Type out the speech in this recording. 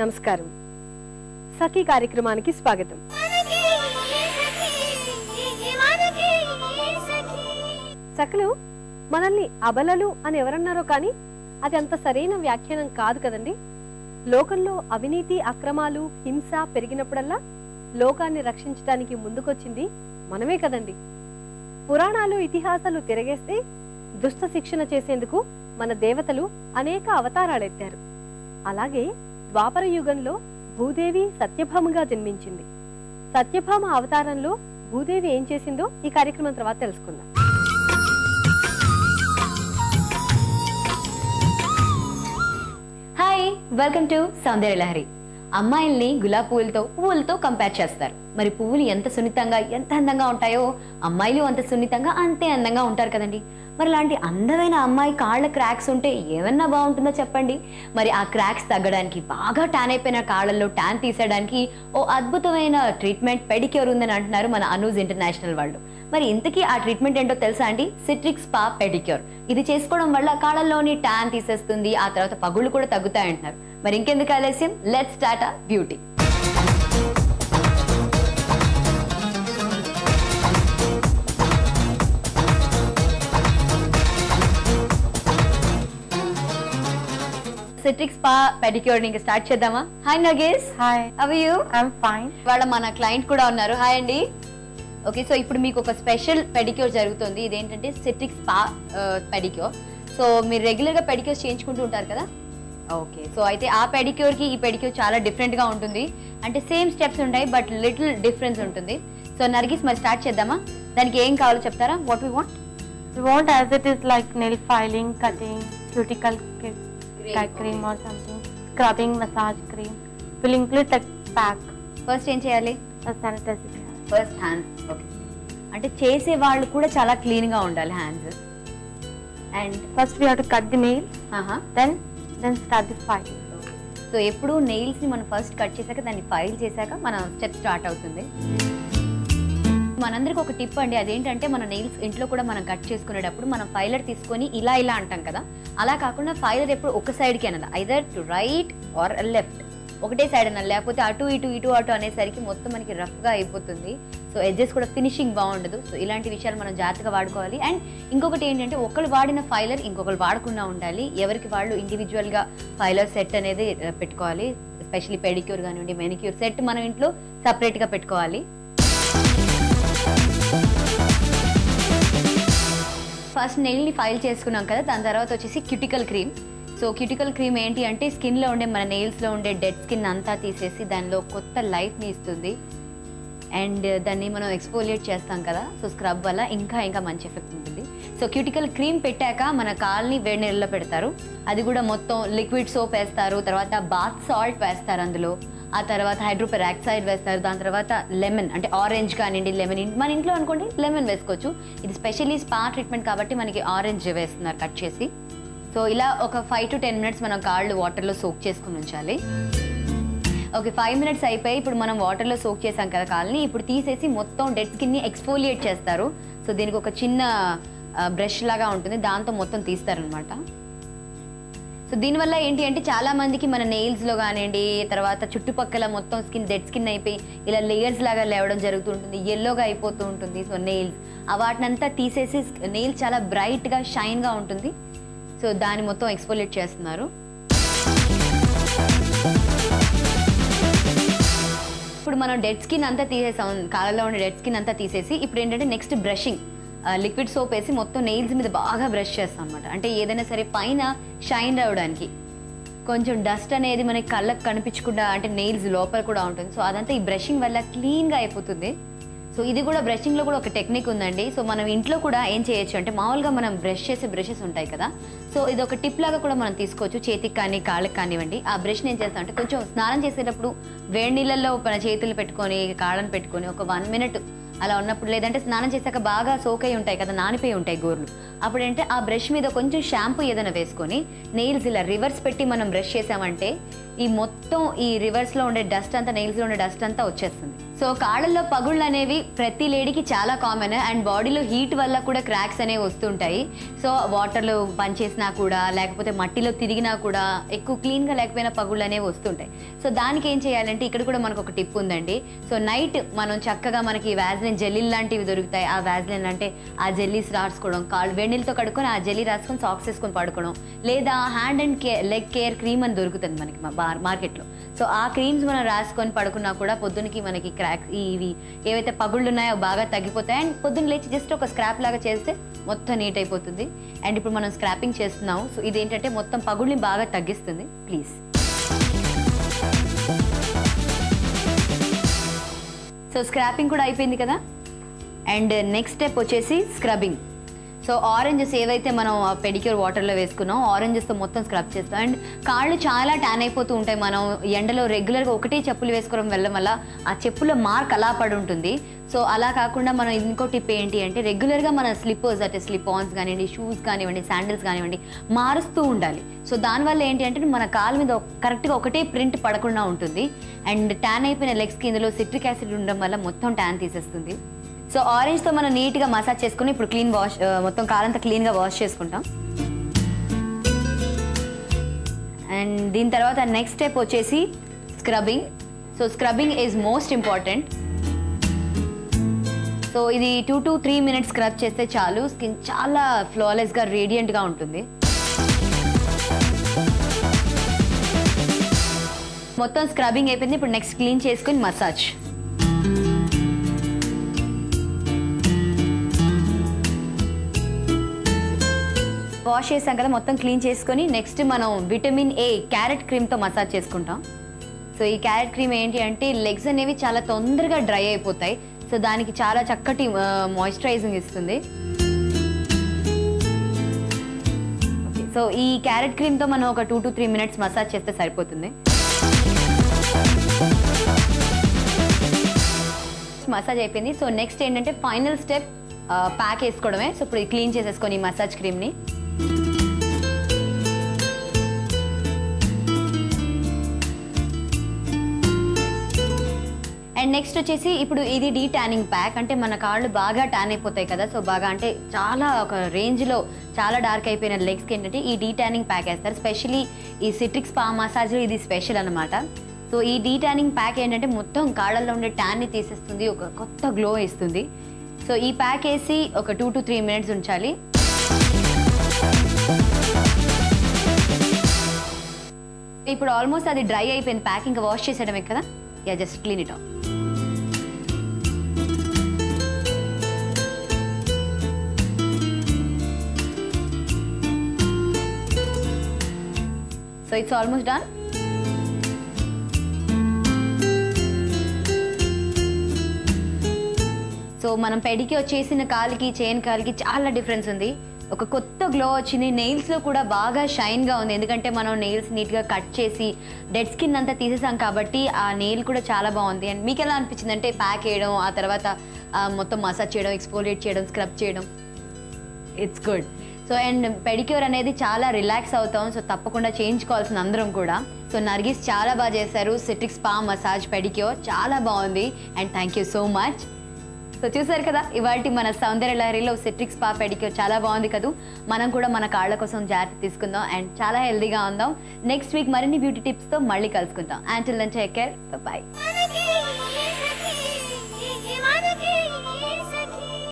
నమస్కారం. సఖీ కార్యక్రమానికి స్వాగతం. సఖలు మనల్ని అబలలు అని ఎవరన్నారో కానీ అది అంత సరైన వ్యాఖ్యానం కాదు కదండి. లోకంలో అవినీతి అక్రమాలు హింస పెరిగినప్పుడల్లా లోకాన్ని రక్షించడానికి ముందుకొచ్చింది మనమే కదండి. పురాణాలు ఇతిహాసాలు తిరగేస్తే దుష్ట శిక్షణ చేసేందుకు మన దేవతలు అనేక అవతారాలెత్తారు. అలాగే ద్వాపర యుగంలో భూదేవి సత్యభామగా జన్మించింది. సత్యభామ అవతారంలో భూదేవి ఏం చేసిందో ఈ కార్యక్రమం తర్వాత తెలుసుకుందాం. Hi welcome to Soundarya Lahari అమ్మాయిల్ని గులాబ్ పువ్వులతో పువ్వులతో కంపేర్ చేస్తారు. మరి పువ్వులు ఎంత సున్నితంగా ఎంత అందంగా ఉంటాయో అమ్మాయిలు అంత సున్నితంగా అంతే అందంగా ఉంటారు కదండి. మరి ఇలాంటి అందమైన అమ్మాయి కాళ్ళ క్రాక్స్ ఉంటే ఏమన్నా బాగుంటుందో చెప్పండి. మరి ఆ క్రాక్స్ తగ్గడానికి బాగా ట్యాన్ అయిపోయిన కాళ్ళల్లో ట్యాన్ తీసేయడానికి ఓ అద్భుతమైన ట్రీట్మెంట్ పెడిక్యూర్ ఉందని అంటున్నారు మన అనూజ్ ఇంటర్నేషనల్ వాళ్ళు. మరి ఇంతకీ ఆ ట్రీట్మెంట్ ఏంటో తెలుసా అండి? సిట్రిక్ స్పా పెడిక్యూర్ ఇది చేసుకోవడం వల్ల కాళ్ళల్లోని ట్యాన్ తీసేస్తుంది ఆ తర్వాత పగుళ్ళు కూడా తగ్గుతాయి అంటున్నారు మరి ఇంకెందుకు ఆలస్యం? Let's Tata beauty citric spa pedicure ఇంకా స్టార్ట్ చేద్దామా? హాయ్ నగేష్ Hi, అవి యూ I'm fine. వాళ్ళ మన క్లయింట్ కూడా ఉన్నారు. హాయ్ అండి. ఓకే సో ఇప్పుడు మీకు ఒక స్పెషల్ పెడిక్యూర్ జరుగుతుంది. ఇదేంటంటే సిట్రిక్ స్పా పెడిక్యూర్ సో మీరు రెగ్యులర్గా పెడిక్యూర్ చేయించుకుంటూ ఉంటారు కదా? ఓకే సో అయితే ఆ పెడిక్యూర్కి ఈ పెడిక్యూర్ చాలా డిఫరెంట్గా ఉంటుంది. అంటే సేమ్ స్టెప్స్ ఉంటాయి బట్ లిటిల్ డిఫరెన్స్ ఉంటుంది. సో నర్గిస్ మరి స్టార్ట్ చేద్దామా? దానికి ఏం కావాలో చెప్తారా? What we want as it is like nail filing, cutting, cuticle ki- Cream, cat cream or something, scrubbing, massage cream. Will include the pack, first ఏం చేయాలి sanitizer. ఫస్ట్ హ్యాండ్స్ ఓకే అంటే చేసే వాళ్ళు కూడా చాలా క్లీన్గా ఉండాలి hands and First we have to cut the nail, then then start the filing. So ఎప్పుడు నెయిల్స్ని మనం ఫస్ట్ కట్ చేశాక దాన్ని ఫైల్ చేశాక మన స్టెప్ స్టార్ట్ అవుతుంది మనందరికి ఒక టిప్ అండి. అదేంటంటే మన నెయిల్స్ ఇంట్లో కూడా మనం కట్ చేసుకునేటప్పుడు మనం ఫైలర్ తీసుకొని ఇలా ఇలా అంటాం కదా. అలా కాకుండా ఫైలర్ ఎప్పుడు ఒక సైడ్కి అన్నది. Either to right or left ఒకటే సైడ్ అన్నది. లేకపోతే అటు ఇటు ఇటు అటు అనేసరికి మొత్తం మనకి రఫ్గా అయిపోతుంది. సో ఎడ్జెస్ కూడా ఫినిషింగ్ బాగుండదు. సో ఇలాంటి విషయాలు మనం జాగ్రత్తగా వాడుకోవాలి. అండ్ ఇంకొకటి ఏంటంటే ఒకళ్ళు వాడిన ఫైలర్ ఇంకొకరు వాడకుండా ఉండాలి. ఎవరికి వాళ్ళు ఇండివిజువల్గా ఫైలర్ సెట్ అనేది పెట్టుకోవాలి. ఎస్పెషలీ పెడిక్యూర్ కానివ్వండి మెనిక్యూర్ సెట్ మనం ఇంట్లో సపరేట్గా పెట్టుకోవాలి. ఫస్ట్ నెయిల్ని ఫైల్ చేసుకున్నాం కదా దాని తర్వాత వచ్చేసి cuticle cream. So cuticle cream ఏంటి అంటే స్కిన్లో ఉండే మన నెయిల్స్లో ఉండే డెడ్ స్కిన్ అంతా తీసేసి దానిలో కొత్త లైఫ్ని ఇస్తుంది. అండ్ దాన్ని మనం ఎక్స్పోలియేట్ చేస్తాం కదా సో స్క్రబ్ వల్ల ఇంకా ఇంకా మంచి ఎఫెక్ట్ ఉంటుంది. సో క్యూటికల్ క్రీమ్ పెట్టాక మన కాల్ని వేడి నీళ్ళలో పెడతారు. అది కూడా మొత్తం లిక్విడ్ సోప్ వేస్తారు తర్వాత బాత్ సాల్ట్ వేస్తారు అందులో. ఆ తర్వాత హైడ్రోపెరాక్సైడ్ వేస్తారు. దాని తర్వాత లెమన్ అంటే ఆరెంజ్ కానివ్వండి లెమన్ మన ఇంట్లో అనుకోండి లెమన్ వేసుకోవచ్చు. ఇది స్పెషల్లీ స్పా ట్రీట్మెంట్ కాబట్టి మనకి ఆరెంజ్ వేస్తున్నారు కట్ చేసి. సో ఇలా ఒక ఫైవ్ టు టెన్ మినిట్స్ మనం కాళ్ళు వాటర్లో సోక్ చేసుకుని ఉంచాలి. ఓకే ఫైవ్ మినిట్స్ అయిపోయి ఇప్పుడు మనం వాటర్లో సోక్ చేసాం కదా కాళ్ళని. ఇప్పుడు తీసేసి మొత్తం డెడ్ స్కిన్ని ఎక్స్ఫోలియేట్ చేస్తారు. సో దీనికి ఒక చిన్న బ్రష్ లాగా ఉంటుంది. దాంతో మొత్తం తీస్తారనమాట సో దీనివల్ల ఏంటి అంటే చాలా మందికి మన నెయిల్స్లో కానివ్వండి తర్వాత చుట్టుపక్కల మొత్తం స్కిన్ డెడ్ స్కిన్ అయిపోయి ఇలా లేయర్స్ లాగా లేవడం జరుగుతుంటుంది ఎల్లోగా అయిపోతూ ఉంటుంది. సో నెయిల్స్ ఆ వాటినంతా తీసేసి నెయిల్ చాలా బ్రైట్గా షైన్గా ఉంటుంది. సో దాన్ని మొత్తం ఎక్స్పోలేట్ చేస్తున్నారు. ఇప్పుడు మనం డెడ్ స్కిన్ అంతా తీసేసాం కాళ్ళలో ఉండే డెడ్ స్కిన్ అంతా తీసేసి ఇప్పుడు ఏంటంటే నెక్స్ట్ బ్రషింగ్ లిక్విడ్ సోప్ వేసి మొత్తం నెయిల్స్ మీద బాగా బ్రష్ చేస్తాం అనమాట అంటే ఏదైనా సరే పైన షైన్ రావడానికి. కొంచెం డస్ట్ అనేది మనకి కళ్ళకు కనిపించకుండా అంటే నెయిల్స్ లోపల కూడా ఉంటుంది. సో అదంతా ఈ బ్రషింగ్ వల్ల క్లీన్గా అయిపోతుంది. సో ఇది కూడా బ్రషింగ్లో కూడా ఒక టెక్నిక్ ఉందండి. సో మనం ఇంట్లో కూడా ఏం చేయొచ్చు అంటే మామూలుగా మనం బ్రష్ చేసే బ్రషెస్ ఉంటాయి కదా. సో ఇది ఒక టిప్ లాగా కూడా మనం తీసుకోవచ్చు. చేతికి కానీ కాళ్ళకి కానివ్వండి. ఆ బ్రష్ ఏం చేస్తాం అంటే కొంచెం స్నానం చేసేటప్పుడు వేడి నీళ్ళల్లో మన చేతులు పెట్టుకొని కాళ్ళని పెట్టుకొని ఒక వన్ మినిట్ అలా ఉన్నప్పుడు లేదంటే స్నానం చేశాక బాగా సోక్ అయి ఉంటాయి కదా నానిపోయి ఉంటాయి గోర్లు. అప్పుడంటే ఆ బ్రష్ మీద కొంచెం షాంపూ ఏదైనా వేసుకొని నెయిల్స్ ఇలా రివర్స్ పెట్టి మనం బ్రష్ చేసామంటే ఈ మొత్తం ఈ రివర్స్లో ఉండే డస్ట్ అంతా నెయిల్స్లో ఉండే డస్ట్ అంతా వచ్చేస్తుంది. సో కాళ్ళల్లో పగుళ్ళు అనేవి ప్రతి లేడీకి చాలా కామన్ అండ్ బాడీలో హీట్ వల్ల కూడా క్రాక్స్ అనేవి వస్తుంటాయి. సో వాటర్లో పనిచేసినా కూడా లేకపోతే మట్టిలో తిరిగినా కూడా ఎక్కువ క్లీన్గా లేకపోయినా పగుళ్ళు అనేవి వస్తుంటాయి. సో దానికి ఏం చేయాలంటే ఇక్కడ కూడా మనకు ఒక టిప్ ఉందండి. సో నైట్ మనం చక్కగా మనకి వ్యాజ్లిన్ జెల్లీలు లాంటివి దొరుకుతాయి. ఆ వ్యాజ్లిన్ అంటే ఆ జెల్లీస్ రాసుకోవడం కాళ్ళు వెన్నీళ్ళతో కడుక్కొని ఆ జెల్లీ రాసుకొని సాక్స్ వేసుకొని పడుకోవడం. లేదా hand and care leg care cream అని దొరుకుతుంది మనకి మా మార్కెట్లో. సో ఆ క్రీమ్స్ మనం రాసుకొని పడుకున్నా కూడా పొద్దునకి మనకి క్రాక్ ఇవి ఏవైతే పగుళ్ళు ఉన్నాయో అవి బాగా తగ్గిపోతాయి. అండ్ పొద్దున్న లేచి జస్ట్ ఒక స్క్రాప్ లాగా చేస్తే మొత్తం నీట్ అయిపోతుంది. అండ్ ఇప్పుడు మనం స్క్రాపింగ్ చేస్తున్నాం సో ఇదేంటంటే మొత్తం పగుళ్ళని బాగా తగ్గిస్తుంది. ప్లీజ్. సో స్క్రాపింగ్ కూడా అయిపోయింది కదా? అండ్ నెక్స్ట్ స్టెప్ వచ్చేసి స్క్రబ్బింగ్. సో ఆరెంజెస్ ఏవైతే మనం పెడిక్యూర్ వాటర్లో వేసుకున్నాం ఆరెంజెస్తో మొత్తం స్క్రబ్ చేస్తాం. అండ్ కాళ్ళు చాలా ట్యాన్ అయిపోతూ ఉంటాయి. మనం ఎండలో రెగ్యులర్గా ఒకటే చెప్పులు వేసుకోవడం వెళ్ళడం వల్ల ఆ చెప్పుల మార్క్ అలా పడి ఉంటుంది. సో అలా కాకుండా మనం ఇంకో టిప్ ఏంటి అంటే రెగ్యులర్గా మన స్లిప్పర్స్ అంటే స్లిప్ ఆన్స్ కానివ్వండి షూస్ కానివ్వండి శాండిల్స్ కానివ్వండి మారుస్తూ ఉండాలి. సో దానివల్ల ఏంటి అంటే మన కాలు మీద కరెక్ట్గా ఒకటే ప్రింట్ పడకుండా ఉంటుంది. అండ్ ట్యాన్ అయిపోయిన లెగ్స్ ఇందులో సిట్రిక్ యాసిడ్ ఉండడం వల్ల మొత్తం ట్యాన్ తీసేస్తుంది. సో ఆరెంజ్తో మనం నీట్గా మసాజ్ చేసుకుని ఇప్పుడు క్లీన్ వాష్ మొత్తం కాలంతా క్లీన్గా వాష్ చేసుకుంటాం. అండ్ దీని తర్వాత నెక్స్ట్ స్టెప్ వచ్చేసి scrubbing so scrubbing is most important so ఇది two to three minutes scrub చేస్తే చాలు. స్కిన్ చాలా ఫ్లాలెస్గా రేడియంట్గా ఉంటుంది. మొత్తం స్క్రబ్బింగ్ అయిపోయింది. ఇప్పుడు నెక్స్ట్ క్లీన్ చేసుకుని మసాజ్ వాష్ చేసాం కదా మొత్తం క్లీన్ చేసుకొని నెక్స్ట్ మనం విటమిన్ ఏ క్యారెట్ క్రీమ్తో మసాజ్ చేసుకుంటాం. సో ఈ క్యారెట్ క్రీమ్ ఏంటి అంటే లెగ్స్ అనేవి చాలా తొందరగా డ్రై అయిపోతాయి. సో దానికి చాలా చక్కటి మాయిశ్చరైజింగ్ ఇస్తుంది. సో ఈ క్యారెట్ క్రీమ్తో మనం ఒక two to three minutes massage చేస్తే సరిపోతుంది. మసాజ్ అయిపోయింది. సో నెక్స్ట్ ఏంటంటే ఫైనల్ స్టెప్ ప్యాక్ వేసుకోవడమే. సో ఇప్పుడు క్లీన్ చేసేసుకొని ఈ మసాజ్ క్రీమ్ని. అండ్ నెక్స్ట్ వచ్చేసి ఇప్పుడు ఇది డీ ట్యానింగ్ ప్యాక్ అంటే మన కాళ్ళు బాగా ట్యాన్ అయిపోతాయి కదా సో బాగా అంటే చాలా ఒక రేంజ్లో చాలా డార్క్ అయిపోయిన లెగ్స్కి ఏంటంటే ఈ డీ ట్యానింగ్ ప్యాక్ వేస్తారు. స్పెషలీ ఈ సిట్రిక్స్ పా మసాజ్లో ఇది స్పెషల్ అనమాట సో ఈ డీ ట్యానింగ్ ప్యాక్ ఏంటంటే మొత్తం కాళ్ళల్లో ఉండే ట్యాన్ని తీసేస్తుంది ఒక కొత్త గ్లో ఇస్తుంది సో ఈ ప్యాక్ వేసి ఒక టూ టు త్రీ మినిట్స్ ఉంచాలి. ఇప్పుడు ఆల్మోస్ట్ అది డ్రై అయిపోయింది. ప్యాకింగ్ వాష్ చేసేయడమే కదా? Yeah just clean it off so it's almost done so మనం పెడికి వచ్చేసిన కాలికి చైన్ కాలికి చాలా డిఫరెన్స్ ఉంది. ఒక కొత్త గ్లో వచ్చింది. నెయిల్స్లో కూడా బాగా షైన్గా ఉంది. ఎందుకంటే మనం నెయిల్స్ నీట్గా కట్ చేసి డెడ్ స్కిన్ అంతా తీసేసాం కాబట్టి ఆ నెయిల్ కూడా చాలా బాగుంది. అండ్ మీకు ఎలా అనిపించింది? అంటే ప్యాక్ చేయడం ఆ తర్వాత మొత్తం మసాజ్ చేయడం ఎక్స్పోలియేట్ చేయడం స్క్రబ్ చేయడం? It's good so and pedicure అనేది చాలా రిలాక్స్ అవుతాం. సో తప్పకుండా చేయించుకోవాల్సిన అందరం కూడా. సో నర్గిస్ చాలా బాగా చేశారు. సిట్రిక్స్ పా మసాజ్ పెడిక్యూర్ చాలా బాగుంది. And thank you so much so చూసారు కదా ఇవాటి మన సౌందర్య లహరిలో సిట్రిక్స్ పా పెడిక్యూర్ చాలా బాగుంది కదా. మనం కూడా మన కాళ్ళ కోసం జాగ్రత్త తీసుకుందాం అండ్ చాలా హెల్దీగా ఉందాం. నెక్స్ట్ వీక్ మరిన్ని బ్యూటీ టిప్స్తో మళ్ళీ కలుసుకుందాం. Until then take care bye